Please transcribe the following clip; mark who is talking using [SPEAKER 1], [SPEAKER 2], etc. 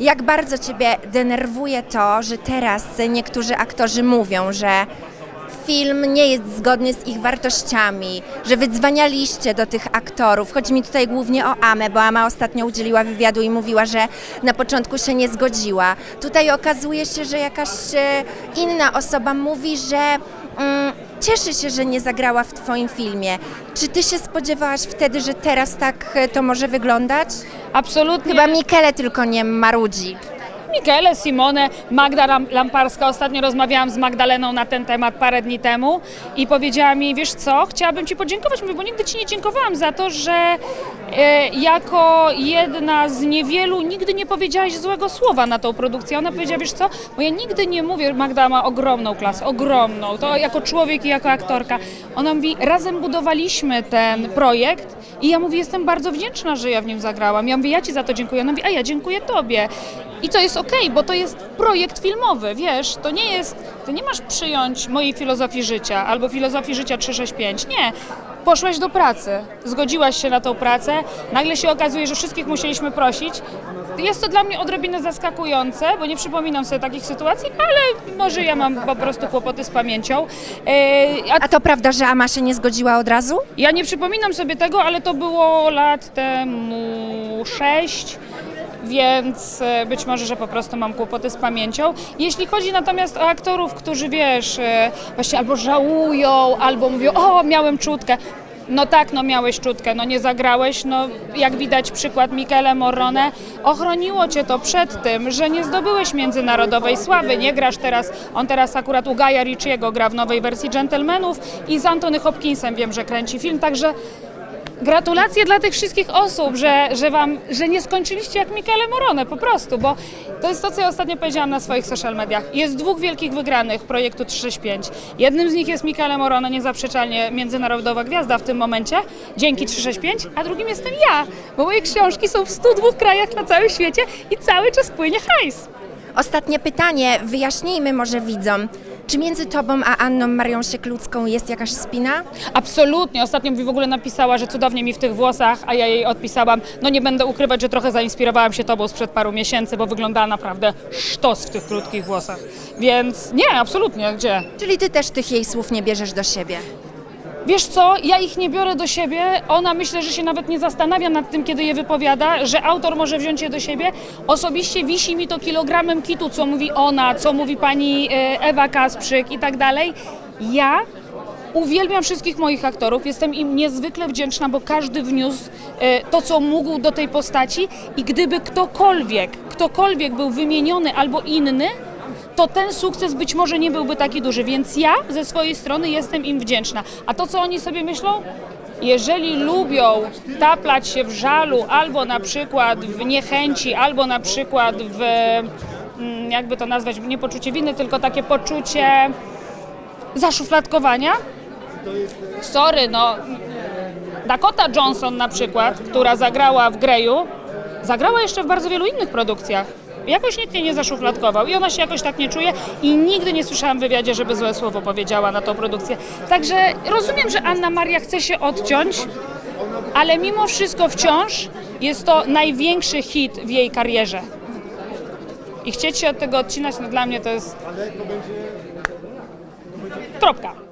[SPEAKER 1] Jak bardzo Ciebie denerwuje to, że teraz niektórzy aktorzy mówią, że film nie jest zgodny z ich wartościami, że wydzwanialiście do tych aktorów. Chodzi mi tutaj głównie o Amę, bo Ama ostatnio udzieliła wywiadu i mówiła, że na początku się nie zgodziła. Tutaj okazuje się, że jakaś e, inna osoba mówi, że mm, cieszy się, że nie zagrała w Twoim filmie. Czy Ty się spodziewałaś wtedy, że teraz tak e, to może wyglądać?
[SPEAKER 2] Absolutnie.
[SPEAKER 1] Chyba Mikele tylko nie marudzi.
[SPEAKER 2] Michele, Simone, Magda Lam- Lamparska. Ostatnio rozmawiałam z Magdaleną na ten temat parę dni temu i powiedziała mi, wiesz co, chciałabym Ci podziękować, bo nigdy Ci nie dziękowałam za to, że e, jako jedna z niewielu nigdy nie powiedziałaś złego słowa na tą produkcję. Ona powiedziała, wiesz co, bo ja nigdy nie mówię, Magda ma ogromną klasę, ogromną, to jako człowiek i jako aktorka. Ona mówi, razem budowaliśmy ten projekt i ja mówię, jestem bardzo wdzięczna, że ja w nim zagrałam. Ja mówię, ja Ci za to dziękuję. Ona mówi, a ja dziękuję Tobie. I to jest okej, bo to jest projekt filmowy, wiesz, to nie jest, ty nie masz przyjąć mojej filozofii życia albo filozofii życia 365, nie. Poszłaś do pracy, zgodziłaś się na tą pracę, nagle się okazuje, że wszystkich musieliśmy prosić. Jest to dla mnie odrobinę zaskakujące, bo nie przypominam sobie takich sytuacji, ale może ja mam po prostu kłopoty z pamięcią. E, a
[SPEAKER 1] A to prawda, że Ama się nie zgodziła od razu?
[SPEAKER 2] ja nie przypominam sobie tego, ale to było lat temu sześć, więc e, być może, że po prostu mam kłopoty z pamięcią. Jeśli chodzi natomiast o aktorów, którzy wiesz, e, właśnie albo żałują, albo mówią, o, miałem czutkę. No tak, no miałeś czutkę, no nie zagrałeś, no jak widać przykład Michele Morrone, ochroniło cię to przed tym, że nie zdobyłeś międzynarodowej sławy, nie grasz teraz, on teraz akurat u Gaja Ricciego gra w nowej wersji Gentlemanów i z Antony Hopkinsem wiem, że kręci film, także Gratulacje dla tych wszystkich osób, że, że, wam, że nie skończyliście jak Michele Morone, po prostu, bo to jest to, co ja ostatnio powiedziałam na swoich social mediach. Jest dwóch wielkich wygranych projektu 365. Jednym z nich jest Michele Morone, niezaprzeczalnie międzynarodowa gwiazda w tym momencie, dzięki 365, a drugim jestem ja, bo moje książki są w 102 krajach na całym świecie i cały czas płynie hajs.
[SPEAKER 1] Ostatnie pytanie, wyjaśnijmy może widzom. Czy między Tobą a Anną Marią Siekludzką jest jakaś spina?
[SPEAKER 2] Absolutnie. Ostatnio mi w ogóle napisała, że cudownie mi w tych włosach, a ja jej odpisałam, no nie będę ukrywać, że trochę zainspirowałam się tobą sprzed paru miesięcy, bo wyglądała naprawdę sztos w tych krótkich włosach. Więc nie, absolutnie, gdzie?
[SPEAKER 1] Czyli Ty też tych jej słów nie bierzesz do siebie?
[SPEAKER 2] Wiesz co, ja ich nie biorę do siebie, ona myślę, że się nawet nie zastanawia nad tym, kiedy je wypowiada, że autor może wziąć je do siebie. Osobiście wisi mi to kilogramem kitu, co mówi ona, co mówi pani e, Ewa Kasprzyk i tak dalej. Ja uwielbiam wszystkich moich aktorów, jestem im niezwykle wdzięczna, bo każdy wniósł e, to, co mógł do tej postaci i gdyby ktokolwiek, ktokolwiek był wymieniony albo inny, to ten sukces być może nie byłby taki duży, więc ja ze swojej strony jestem im wdzięczna. A to, co oni sobie myślą, jeżeli lubią taplać się w żalu, albo na przykład w niechęci, albo na przykład w, mm, jakby to nazwać, nie poczucie winy, tylko takie poczucie zaszufladkowania, sorry, no, Dakota Johnson na przykład, która zagrała w Greju, zagrała jeszcze w bardzo wielu innych produkcjach. Jakoś nikt jej nie zaszufladkował i ona się jakoś tak nie czuje i nigdy nie słyszałam w wywiadzie, żeby złe słowo powiedziała na tą produkcję. Także rozumiem, że Anna Maria chce się odciąć, ale mimo wszystko wciąż jest to największy hit w jej karierze. I chcieć się od tego odcinać, no dla mnie to jest... Kropka.